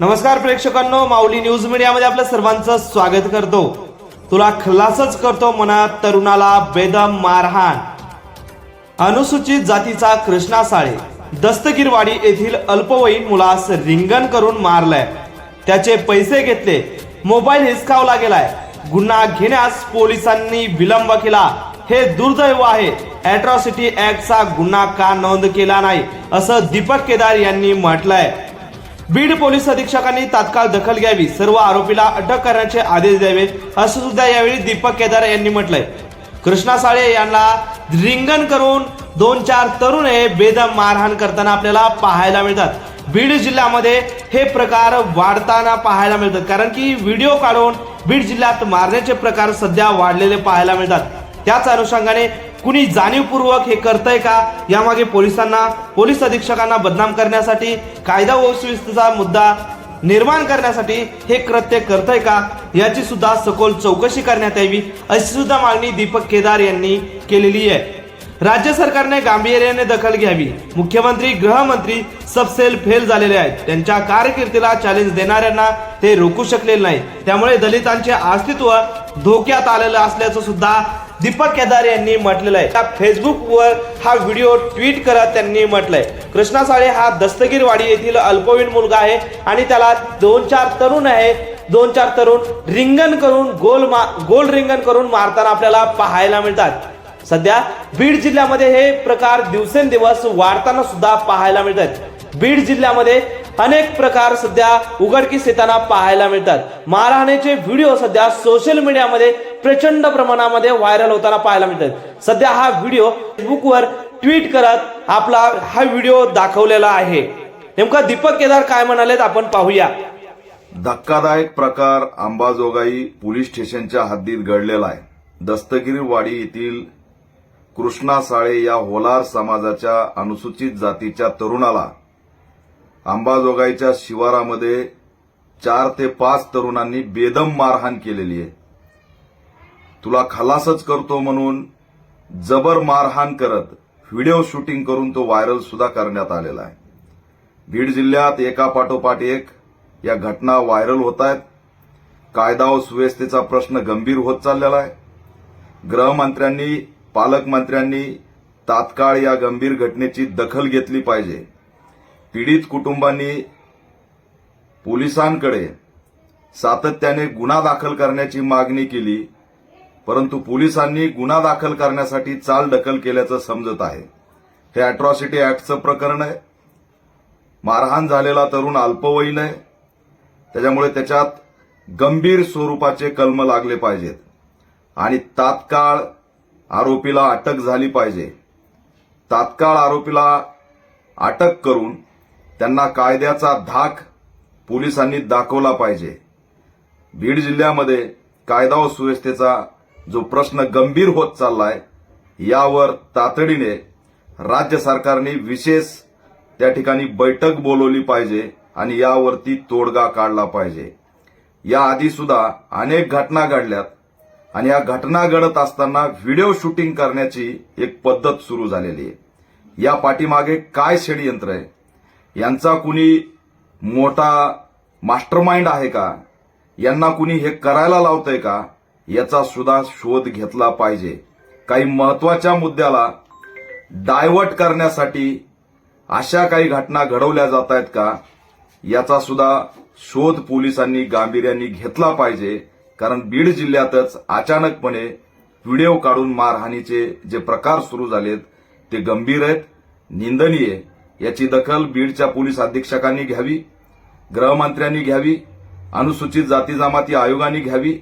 नमस्कार प्रेक्षकांनो माऊली न्यूज मीडियामध्ये आपलं सर्वांचं स्वागत करतो. तुला खलासच करतो मनात तरुणाला बेदम मारहाण. अनुसूचित जातीचा कृष्णा साळे दस्तगीरवाडी येथील अल्पवयीन मुलास रिंगण करून मारलंय. त्याचे पैसे घेतले मोबाईल हिसकावला गेलाय. गुन्हा घेण्यास पोलिसांनी विलंब केला. हे दुर्दैव आहे. अॅट्रॉसिटी ऍक्टचा गुन्हा का नोंद केला नाही असं दीपक केदार यांनी म्हटलंय. बीड पोलीस अधीक्षकांनी तात्काळ दखल घ्यावी सर्व आरोपीला अटक करण्याचे आदेश द्यावे असं सुद्धा यावेळी दीपक केदार यांनी म्हटलंय. कृष्णा साळे यांना रिंगण करून दोन चार तरुण हे बेदम मारहाण करताना आपल्याला पाहायला मिळतात. बीड जिल्ह्यामध्ये हे प्रकार वाढताना पाहायला मिळतात कारण की व्हिडिओ काढून बीड जिल्ह्यात मारण्याचे प्रकार सध्या वाढलेले पाहायला मिळतात. त्याच अनुषंगाने कुणी जाणीवपूर्वक हे करतंय का? यामागे पोलिसांना पोलीस अधीक्षकांना बदनाम करण्यासाठी कायदा व सुव्यवस्थेचा मुद्दा निर्माण करण्यासाठी हे कृत्य करतंय का? याची सुद्धा सखोल चौकशी करण्यात यावी अशी सुद्धा मागणी दीपक केदार यांनी केलेली आहे. राज्य सरकारने गांभीर्याने दखल घ्यावी. मुख्यमंत्री गृहमंत्री सबसेल फेल झालेले आहेत. त्यांच्या कारकिर्दीला चॅलेंज देणाऱ्यांना ते रोखू शकलेले नाही. त्यामुळे दलितांचे अस्तित्व धोक्यात आलेलं असल्याचं सुद्धा दीपक केदार यांनी म्हटलेलं आहे. त्या फेसबुकवर हा व्हिडिओ ट्विट करत त्यांनी म्हटलंय. कृष्णा साळे हा दस्तगीरवाडी येथील अल्पवयीन मुलगा आहे आणि त्याला दोन चार तरुण आहे दोन चार तरुण रिंगण करून गोल मा गोल रिंगण करून मारताना आपल्याला पाहायला मिळतात. सध्या बीड जिल्ह्यामध्ये हे प्रकार दिवसेंदिवस वाढताना सुद्धा पाहायला मिळतात. बीड जिल्ह्यामध्ये अनेक प्रकार सध्या उघडकीस येताना पाहायला मिळतात. मारहाणीचे व्हिडिओ सध्या सोशल मीडियामध्ये प्रचंड प्रमाणामध्ये व्हायरल होताना पाहायला मिळतात. सध्या हा व्हिडिओ फेसबुकवर ट्विट करत आपला हा व्हिडिओ दाखवलेला आहे. नेमका दीपक केदार काय म्हणालेत आपण पाहूया. धक्कादायक प्रकार अंबाजोगाई पोलीस स्टेशनच्या हद्दीत घडलेला आहे. दस्तगिरीवाडी येथील कृष्णा साळे या होलार समाजाच्या अनुसूचित जातीच्या तरुणाला अंबाजोगाईच्या शिवारामध्ये चार ते पाच तरुणांनी बेदम मारहाण केलेली आहे. तुला खलासच करतो म्हणून जबर मारहाण करत व्हिडिओ शूटिंग करून तो व्हायरल सुद्धा करण्यात आलेला आहे. बीड जिल्ह्यात एका पाठोपाठ एक या घटना व्हायरल होत आहेत. कायदा व सुव्यवस्थेचा प्रश्न गंभीर होत चाललेला आहे. गृहमंत्र्यांनी पालकमंत्र्यांनी तात्काळ या गंभीर घटनेची दखल घेतली पाहिजे. पीडित कुटुंबांनी पोलिसांकडे सातत्याने गुन्हा दाखल करण्याची मागणी केली परंतु पोलिसांनी गुन्हा दाखल करण्यासाठी चाल ढकल केल्याचं समजत आहे. हे अॅट्रॉसिटी ऍक्टचं प्रकरण आहे. मारहाण झालेला तरुण अल्पवयीन आहे. त्याच्यामुळे त्याच्यात गंभीर स्वरूपाचे कलम लागले पाहिजेत. आणि तात्काळ आरोपीला अटक झाली पाहिजे. तात्काळ आरोपीला अटक करून त्यांना कायद्याचा धाक पोलिसांनी दाखवला पाहिजे. बीड जिल्ह्यामध्ये कायदा व सुव्यवस्थेचा जो प्रश्न गंभीर होत चाललाय यावर तातडीने राज्य सरकारने विशेष त्या ठिकाणी बैठक बोलवली पाहिजे आणि यावरती तोडगा काढला पाहिजे. याआधी सुद्धा अनेक घटना घडल्यात आणि या घटना घडत असताना व्हिडिओ शूटिंग करण्याची एक पद्धत सुरू झालेली आहे. या पाठीमागे काय षडयंत्र आहे? यांचा कुणी मोठा मास्टरमाइंड आहे का? यांना कुणी हे करायला लावतंय का? याचा सुद्धा शोध घेतला पाहिजे. काही महत्त्वाच्या मुद्द्याला डायव्हर्ट करण्यासाठी अशा काही घटना घडवल्या जात आहेत का? याचा सुद्धा शोध पोलिसांनी गांभीर्याने घेतला पाहिजे. कारण बीड जिल्ह्यातच अचानकपणे व्हिडिओ काढून मारहाणीचे जे प्रकार सुरू झालेत ते गंभीर आहेत निंदनीय याची दखल बीडच्या पोलीस अधीक्षकांनी घ्यावी गृहमंत्र्यांनी घ्यावी अनुसूचित जाती जमाती आयोगाने घ्यावी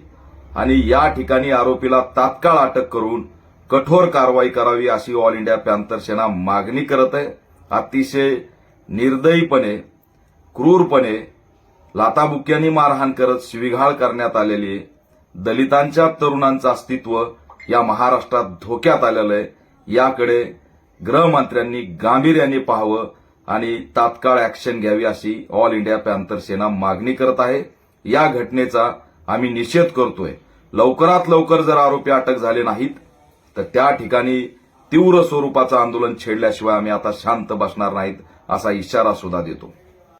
आणि या ठिकाणी आरोपीला तात्काळ अटक करून कठोर कारवाई करावी अशी ऑल इंडिया पॅन्थर सेना मागणी करत आहे. अतिशय निर्दयीपणे क्रूरपणे लाताबुक्यांनी मारहाण करत शिविघाळ करण्यात आलेली आहे दलितांच्या तरुणांचं अस्तित्व या महाराष्ट्रात धोक्यात आलेलं आहे. याकडे गृहमंत्र्यांनी गांभीर्याने पाहावं आणि तात्काळ अॅक्शन घ्यावी अशी ऑल इंडिया पॅन्थर सेना मागणी करत आहे. या घटनेचा आम्ही निषेध करतोय. लवकरात लवकर जर आरोपी अटक झाले नाहीत तर त्या ठिकाणी तीव्र स्वरूपाचं आंदोलन छेडल्याशिवाय आम्ही आता शांत बसणार नाहीत असा इशारा सुद्धा देतो.